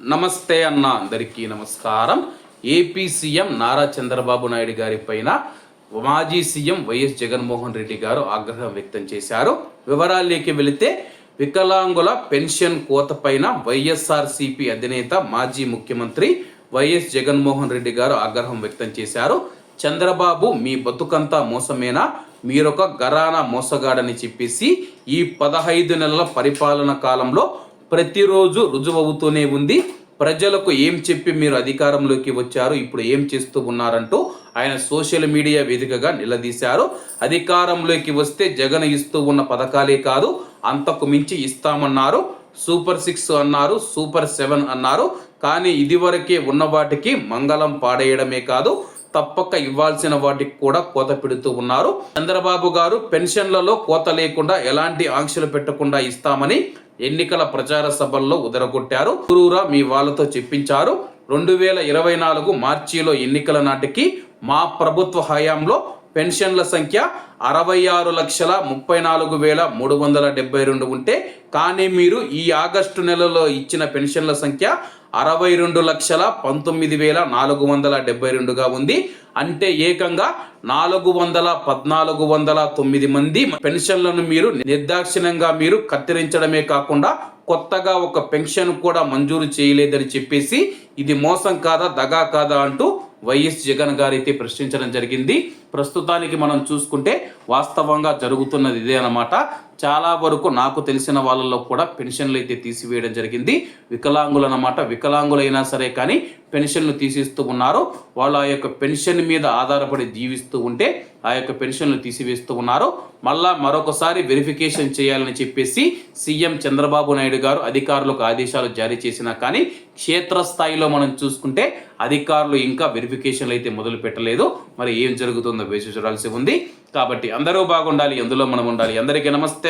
నమస్తే అన్న అందరికీ నమస్కారం. ఏపీ సీఎం నారా చంద్రబాబు నాయుడు గారి పైన మాజీ సీఎం వైఎస్ జగన్మోహన్ రెడ్డి గారు ఆగ్రహం వ్యక్తం చేశారు. వివరాల్లోకి వెళితే వికలాంగుల పెన్షన్ కోత పైన వైఎస్ఆర్సీపీ అధినేత మాజీ ముఖ్యమంత్రి వైఎస్ జగన్మోహన్ రెడ్డి గారు ఆగ్రహం వ్యక్తం చేశారు. చంద్రబాబు మీ బతుకంతా మోసమేనా? మీరొక గరానా మోసగాడని చెప్పేసి ఈ పదహైదు నెలల పరిపాలన కాలంలో ప్రతిరోజు రుజువవుతూనే ఉంది. ప్రజలకు ఏం చెప్పి మీరు అధికారంలోకి వచ్చారు ఇప్పుడు ఏం చేస్తూ ఉన్నారంటూ ఆయన సోషల్ మీడియా వేదికగా నిలదీశారు. అధికారంలోకి వస్తే జగన్ ఇస్తూ ఉన్న పథకాలే కాదు అంతకు మించి ఇస్తామన్నారు. సూపర్ సిక్స్ అన్నారు సూపర్ సెవెన్ అన్నారు. కానీ ఇదివరకే ఉన్న వాటికి మంగళం పాడేయడమే కాదు తప్పక ఇవ్వాల్సిన వాటికి కూడా కోత పెడుతూ ఉన్నారు. చంద్రబాబు గారు పెన్షన్లలో కోత లేకుండా ఎలాంటి ఆంక్షలు పెట్టకుండా ఇస్తామని ఎన్నికల ప్రచార సభల్లో ఉదరగొట్టారు. గురూరా మీ వాళ్ళతో చెప్పించారు. రెండు వేల ఇరవై నాలుగు మార్చిలో ఎన్నికల నాటికి మా ప్రభుత్వ హయాంలో పెన్షన్ల సంఖ్య అరవై ఆరు లక్షల ముప్పై నాలుగు వేల మూడు వందల డెబ్బై రెండు ఉంటే కానీ మీరు ఈ ఆగస్టు నెలలో ఇచ్చిన పెన్షన్ల సంఖ్య అరవై రెండు లక్షల పంతొమ్మిది వేల నాలుగు వందల డెబ్బై రెండుగా ఉంది. అంటే ఏకంగా నాలుగు వందల పద్నాలుగు వందల తొమ్మిది మంది పెన్షన్లను మీరు నిర్దాక్షిణ్యంగా మీరు కత్తిరించడమే కాకుండా కొత్తగా ఒక పెన్షన్ కూడా మంజూరు చేయలేదని చెప్పేసి ఇది మోసం కాదా దగా కాదా అంటూ వైఎస్ జగన్ గారు అయితే ప్రశ్నించడం జరిగింది. ప్రస్తుతానికి మనం చూసుకుంటే వాస్తవంగా జరుగుతున్నది ఇదే అనమాట చాలా వరకు నాకు తెలిసిన వాళ్ళలో కూడా పెన్షన్లు అయితే తీసివేయడం జరిగింది. వికలాంగులు అన్నమాట వికలాంగులైనా సరే కానీ పెన్షన్లు తీసిస్తూ ఉన్నారు. వాళ్ళు ఆ యొక్క పెన్షన్ మీద ఆధారపడి జీవిస్తూ ఉంటే ఆ యొక్క పెన్షన్లు తీసివేస్తూ ఉన్నారు. మళ్ళా మరొకసారి వెరిఫికేషన్ చేయాలని చెప్పేసి సీఎం చంద్రబాబు నాయుడు గారు అధికారులకు ఆదేశాలు జారీ చేసినా కానీ క్షేత్రస్థాయిలో మనం చూసుకుంటే అధికారులు ఇంకా వెరిఫికేషన్లు అయితే మొదలు పెట్టలేదు. మరి ఏం జరుగుతుందో వేసి చూడాల్సి ఉంది. కాబట్టి అందరూ బాగుండాలి ఎందులో మనం ఉండాలి. అందరికీ నమస్తే.